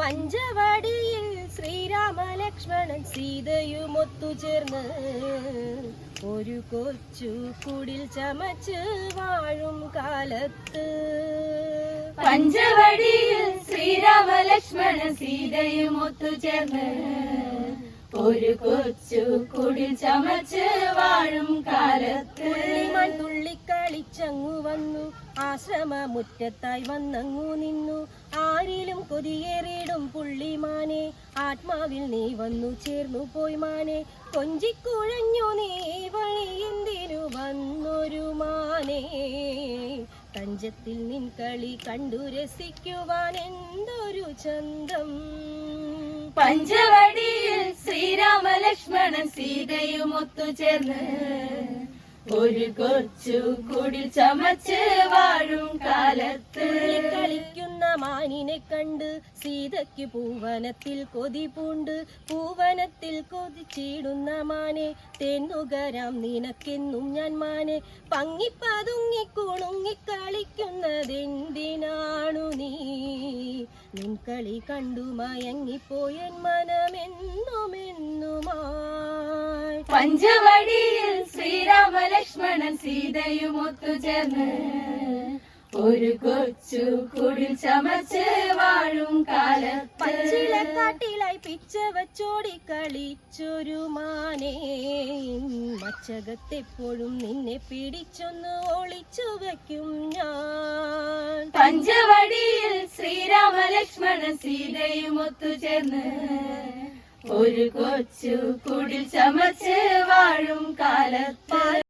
പഞ്ചവടിയിൽ ശ്രീരാമ ലക്ഷ്മണൻ സീതയും ഒത്തുചേർന്ന് ഒരു കൊച്ചു കുടിൽ ചമച്ച് വാഴും കാലത്ത്. പഞ്ചവടിയിൽ ശ്രീരാമ ലക്ഷ്മണൻ സീതയും ഒത്തുചേർന്ന് ഒരു കൊച്ചു കുടിൽ ചമച്ച് വാഴും കാലത്ത്. തുള്ളിക്കളിച്ചങ്ങു വന്നു ആശ്രമ മുറ്റത്തായി വന്നങ്ങു നിന്നു. ആരിലും കൊതിയേറിയിടും പുള്ളിമാനെ. ആത്മാവിൽ നീ വന്നു ചേർന്നു പോയി മാനെ. കൊഞ്ചിക്കുഴഞ്ഞു നീ വഴി എന്തിനു വന്നൊരു മാനെ? തഞ്ചത്തിൽ നിൻ കളി കണ്ടു രസിക്കുവാൻ എന്തൊരു ചന്തം? പഞ്ചവടിയിൽ ശ്രീരാമലക്ഷ്മണൻ സീതയും ഒത്തുചേർന്ന് ഒരു കൊച്ചു കുടിൽ ചമച്ച് വാഴും മാനിനെ കണ്ട് സീതയ്ക്ക് പൂവനത്തിൽ കൊതി പൂണ്ട്. പൂവനത്തിൽ കൊതിച്ചിടുന്ന മാനെ തെന്നുകരാം നിനക്കെന്നും ഞാൻ മാനെ. പങ്ങിപ്പതുങ്ങി കുണുങ്ങി കളിക്കുന്നതെന്തിനാണു നീ? നിൻ കളി കണ്ടു മയങ്ങിപ്പോയൻ മനമെന്നുമെന്നുമായി. പഞ്ചവടിയിൽ ശ്രീരാമലക്ഷ്മണൻ സീതയും ഒത്തുചേർന്ന് ഒരു കൊച്ചു കുടിൽ ചമച്ച് വാഴും കാല പച്ചിലക്കാട്ടിലായി പിച്ച വച്ചോടി കളിച്ചൊരു മാനേ. മച്ചകത്തെപ്പോഴും നിന്നെ പിടിച്ചൊന്ന് ഒളിച്ചു വയ്ക്കും ഞാൻ. പഞ്ചവടിയിൽ ശ്രീരാമലക്ഷ്മണ സീതയും ഒത്തുചേർന്ന് ഒരു കൊച്ചു കുടിൽ ചമച്ച് വാഴും കാലത്ത്.